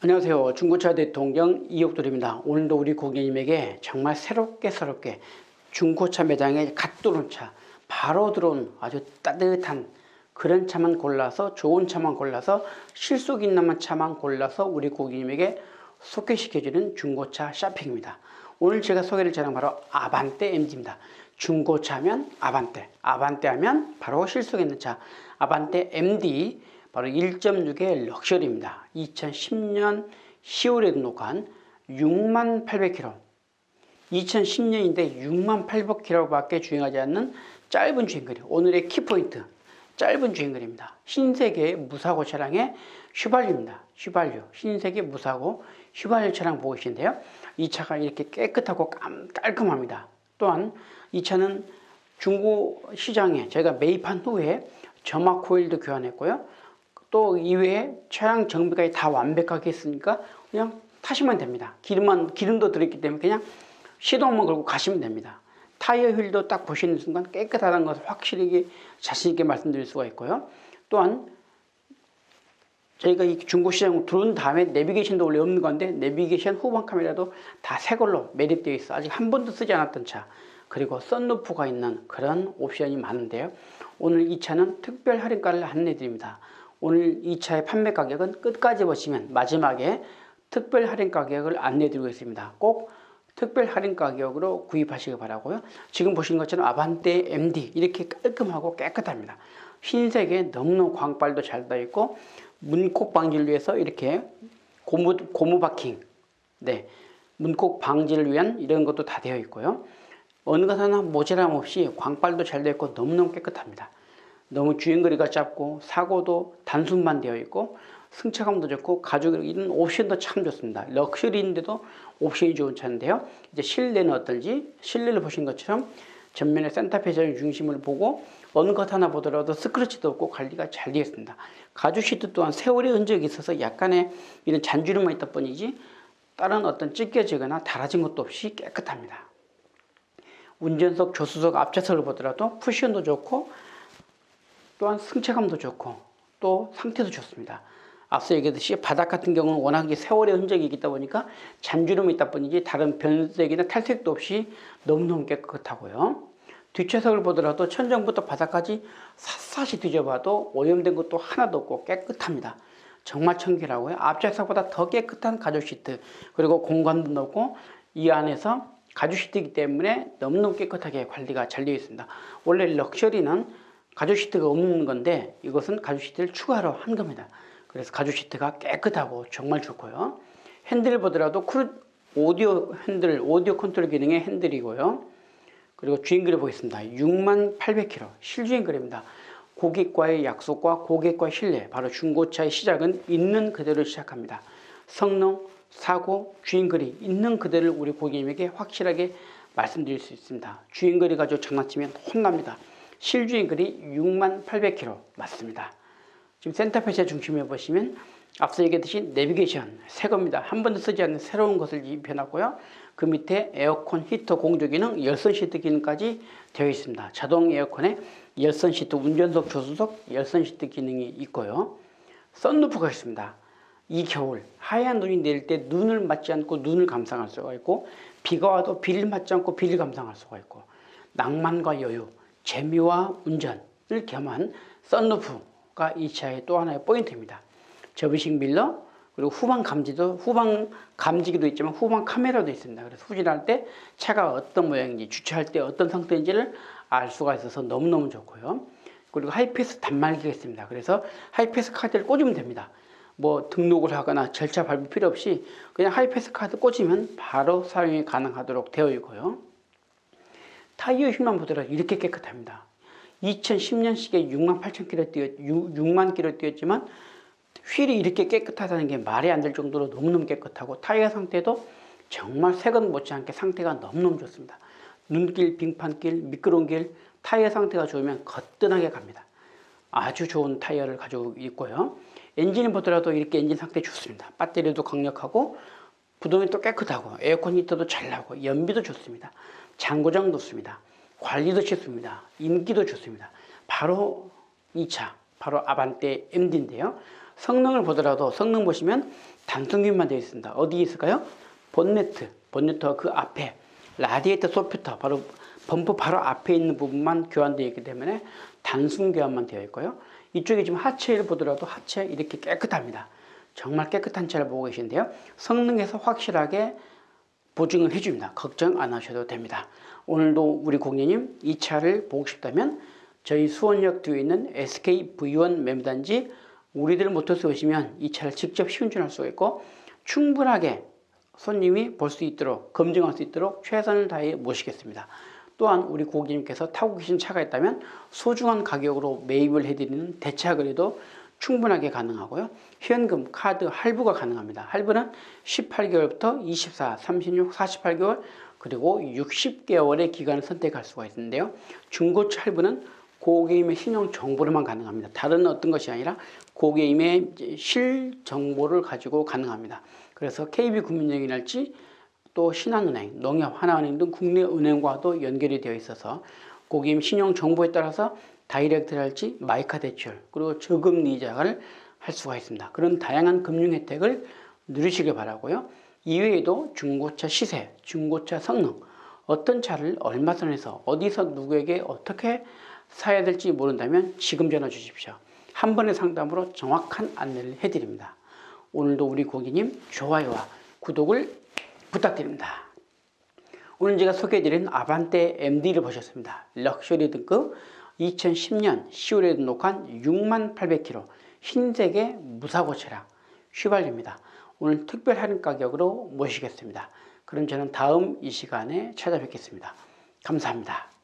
안녕하세요. 중고차 대통령 이옥돌입니다. 오늘도 우리 고객님에게 정말 새롭게 새롭게 중고차 매장에 갓 들어온 차, 바로 들어온 아주 따뜻한 그런 차만 골라서 좋은 차만 골라서 실속 있는 차만 골라서 우리 고객님에게 소개시켜주는 중고차 쇼핑입니다. 오늘 제가 소개를 차량 바로 아반떼 MD입니다. 중고차면 아반떼, 아반떼 하면 바로 실속 있는 차, 아반떼 MD 바로 1.6의 럭셔리입니다. 2010년 10월에 등록한 6만 800km. 2010년인데 6만 800km밖에 주행하지 않는 짧은 주행거리. 오늘의 키포인트. 짧은 주행거리입니다. 신세계 무사고 차량의 휘발유입니다. 휘발유. 신세계 무사고 휘발유 차량 보고 계신데요. 이 차가 이렇게 깨끗하고 깜- 깔끔합니다. 또한 이 차는 중고 시장에 제가 매입한 후에 점화 코일도 교환했고요. 또 이외에 차량 정비까지 다 완벽하게 했으니까 그냥 타시면 됩니다. 기름만 기름도 들어있기 때문에 그냥 시동만 걸고 가시면 됩니다. 타이어 휠도 딱 보시는 순간 깨끗하다는 것을 확실히 자신 있게 말씀드릴 수가 있고요. 또한 저희가 이 중고 시장 들어온 다음에 내비게이션도 원래 없는 건데 내비게이션 후방 카메라도 다 새 걸로 매립되어 있어 아직 한 번도 쓰지 않았던 차 그리고 썬루프가 있는 그런 옵션이 많은데요. 오늘 이 차는 특별 할인가를 안내 드립니다. 오늘 이 차의 판매 가격은 끝까지 보시면 마지막에 특별 할인 가격을 안내 드리고 있습니다. 꼭 특별 할인 가격으로 구입하시기 바라고요. 지금 보시는 것처럼 아반떼 MD 이렇게 깔끔하고 깨끗합니다. 흰색에 너무너무 광발도 잘 되어 있고 문콕 방지를 위해서 이렇게 고무 고무 바킹, 네 문콕 방지를 위한 이런 것도 다 되어 있고요. 어느 것 하나 모자람 없이 광발도 잘 되어 있고 너무너무 깨끗합니다. 너무 주행거리가 짧고 사고도 단순만 되어 있고 승차감도 좋고 가죽 이런 옵션도 참 좋습니다. 럭셔리인데도 옵션이 좋은 차인데요. 이제 실내는 어떨지 실내를 보신 것처럼 전면에 센터페이저 중심을 보고 어느 것 하나 보더라도 스크래치도 없고 관리가 잘 되어 있습니다. 가죽 시트 또한 세월의 흔적이 있어서 약간의 이런 잔주름만 있다 뿐이지 다른 어떤 찢겨지거나 달아진 것도 없이 깨끗합니다. 운전석, 조수석 앞좌석을 보더라도 쿠션도 좋고 또한 승차감도 좋고 또 상태도 좋습니다. 앞서 얘기했듯이 바닥 같은 경우는 워낙 세월의 흔적이 있다 보니까 잔주름이 있다 뿐이지 다른 변색이나 탈색도 없이 너무너무 깨끗하고요. 뒷좌석을 보더라도 천정부터 바닥까지 샅샅이 뒤져봐도 오염된 것도 하나도 없고 깨끗합니다. 정말 청결하고요. 앞좌석보다 더 깨끗한 가죽 시트 그리고 공간도 넓고 이 안에서 가죽 시트이기 때문에 너무너무 깨끗하게 관리가 잘 되어 있습니다. 원래 럭셔리는 가죽 시트가 없는 건데 이것은 가죽 시트를 추가로 한 겁니다. 그래서 가죽 시트가 깨끗하고 정말 좋고요. 핸들 보더라도 크루 오디오 핸들, 오디오 컨트롤 기능의 핸들이고요. 그리고 주행거리 보겠습니다. 6만 800km 실주행거리입니다. 고객과의 약속과 고객과의 신뢰, 바로 중고차의 시작은 있는 그대로 시작합니다. 성능, 사고, 주행거리 있는 그대를 우리 고객님에게 확실하게 말씀드릴 수 있습니다. 주행거리 가지고 장난치면 혼납니다. 실주행 거리 6만 800km 맞습니다. 지금 센터페이지 중심에 보시면 앞서 얘기했듯이 내비게이션 새 겁니다. 한 번도 쓰지 않는 새로운 것을 입혀놨고요. 그 밑에 에어컨 히터 공조 기능, 열선 시트 기능까지 되어 있습니다. 자동 에어컨에 열선 시트, 운전석, 조수석 열선 시트 기능이 있고요. 썬루프가 있습니다. 이 겨울 하얀 눈이 내릴 때 눈을 맞지 않고 눈을 감상할 수가 있고 비가 와도 비를 맞지 않고 비를 감상할 수가 있고 낭만과 여유, 재미와 운전을 겸한 썬루프가 이 차의 또 하나의 포인트입니다. 접이식 밀러 그리고 후방 감지도 후방 감지기도 있지만 후방 카메라도 있습니다. 그래서 후진할 때 차가 어떤 모양인지 주차할 때 어떤 상태인지를 알 수가 있어서 너무너무 좋고요. 그리고 하이패스 단말기가 있습니다. 그래서 하이패스 카드를 꽂으면 됩니다. 뭐 등록을 하거나 절차 밟을 필요 없이 그냥 하이패스 카드 꽂으면 바로 사용이 가능하도록 되어 있고요. 타이어 휠만 보더라도 이렇게 깨끗합니다. 2010년식에 6만 8천 킬로 뛰었, 6, 6만 킬로 뛰었지만 휠이 이렇게 깨끗하다는 게 말이 안 될 정도로 너무너무 깨끗하고 타이어 상태도 정말 새것 못지않게 상태가 너무너무 좋습니다. 눈길, 빙판길, 미끄러운 길 타이어 상태가 좋으면 거뜬하게 갑니다. 아주 좋은 타이어를 가지고 있고요. 엔진을 보더라도 이렇게 엔진 상태 좋습니다. 배터리도 강력하고 부동이 또 깨끗하고 에어컨 히터도 잘 나고 연비도 좋습니다. 장고장 좋습니다. 관리도 쉽습니다. 인기도 좋습니다. 바로 이 차, 바로 아반떼 MD인데요. 성능을 보더라도 성능 보시면 단순기만 되어 있습니다. 어디 있을까요? 본네트, 본네트와 그 앞에 라디에이터 소프트 바로 범퍼 바로 앞에 있는 부분만 교환되어 있기 때문에 단순 교환만 되어 있고요. 이쪽에 지금 하체를 보더라도 하체 이렇게 깨끗합니다. 정말 깨끗한 차를 보고 계신데요. 성능에서 확실하게 보증을 해줍니다. 걱정 안 하셔도 됩니다. 오늘도 우리 고객님 이 차를 보고 싶다면 저희 수원역 뒤에 있는 SK V1 매매단지 우리들 모터스 오시면 이 차를 직접 시운전할 수가 있고 충분하게 손님이 볼 수 있도록 검증할 수 있도록 최선을 다해 모시겠습니다. 또한 우리 고객님께서 타고 계신 차가 있다면 소중한 가격으로 매입을 해드리는 대차 거래도 충분하게 가능하고요. 현금, 카드 할부가 가능합니다. 할부는 18개월부터 24, 36, 48개월 그리고 60개월의 기간을 선택할 수가 있는데요. 중고차 할부는 고객님의 신용 정보로만 가능합니다. 다른 어떤 것이 아니라 고객님의 실 정보를 가지고 가능합니다. 그래서 KB국민은행이랄지 또 신한은행, 농협, 하나은행 등 국내 은행과도 연결이 되어 있어서 고객님 신용 정보에 따라서 다이렉트랄지 마이카 대출 그리고 저금리 이자를 할 수가 있습니다. 그런 다양한 금융 혜택을 누리시길 바라고요. 이외에도 중고차 시세, 중고차 성능, 어떤 차를 얼마 선에서 어디서 누구에게 어떻게 사야 될지 모른다면 지금 전화 주십시오. 한 번의 상담으로 정확한 안내를 해드립니다. 오늘도 우리 고객님 좋아요와 구독을 부탁드립니다. 오늘 제가 소개해드린 아반떼 MD를 보셨습니다. 럭셔리 등급 2010년 10월에 등록한 6만 800km 흰색의 무사고 차량 휘발유입니다. 오늘 특별 할인 가격으로 모시겠습니다. 그럼 저는 다음 이 시간에 찾아뵙겠습니다. 감사합니다.